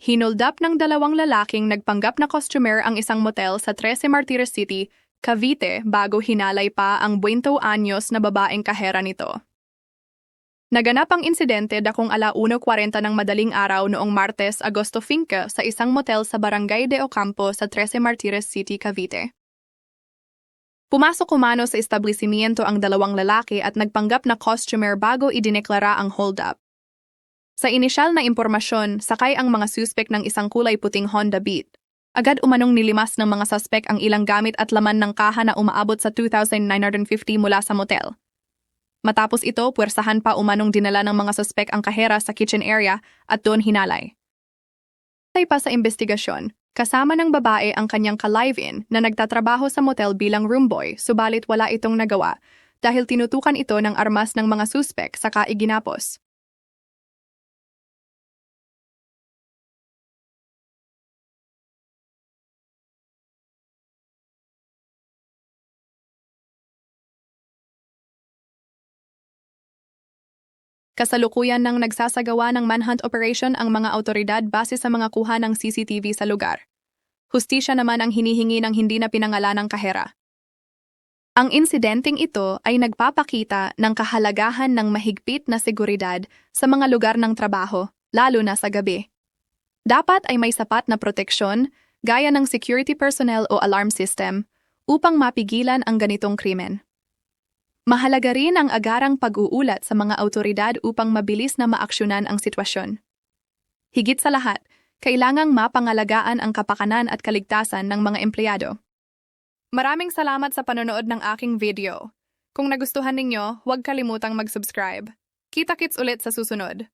Hinoldap ng dalawang lalaking nagpanggap na customer ang isang motel sa 13 Martires City, Cavite bago hinalay pa ang 20 anyos na babaeng kahera nito. Naganap ang insidente dakong ala 1.40 ng madaling araw noong Martes, Agosto 5 sa isang motel sa Barangay de Ocampo sa 13 Martires City, Cavite. Pumasok kumano sa establishmento ang dalawang lalaki at nagpanggap na customer bago idineklara ang hold-up. Sa inisyal na impormasyon, sakay ang mga suspek ng isang kulay puting Honda Beat. Agad umanong nilimas ng mga suspek ang ilang gamit at laman ng kaha na umaabot sa 2,950 mula sa motel. Matapos ito, puwersahan pa umanong dinala ng mga suspek ang kahera sa kitchen area at doon hinalay. Tay pa sa investigasyon, kasama ng babae ang kanyang ka-live-in na nagtatrabaho sa motel bilang roomboy subalit wala itong nagawa dahil tinutukan ito ng armas ng mga suspek saka iginapos. Kasalukuyan nang nagsasagawa ng manhunt operation ang mga autoridad base sa mga kuha ng CCTV sa lugar. Hustisya naman ang hinihingi ng hindi na pinangalanang kahera. Ang insidenteng ito ay nagpapakita ng kahalagahan ng mahigpit na seguridad sa mga lugar ng trabaho, lalo na sa gabi. Dapat ay may sapat na proteksyon, gaya ng security personnel o alarm system, upang mapigilan ang ganitong krimen. Mahalaga rin ang agarang pag-uulat sa mga autoridad upang mabilis na maaksyonan ang sitwasyon. Higit sa lahat, kailangang mapangalagaan ang kapakanan at kaligtasan ng mga empleyado. Maraming salamat sa panonood ng aking video. Kung nagustuhan ninyo, huwag kalimutang mag-subscribe. Kita-kits ulit sa susunod.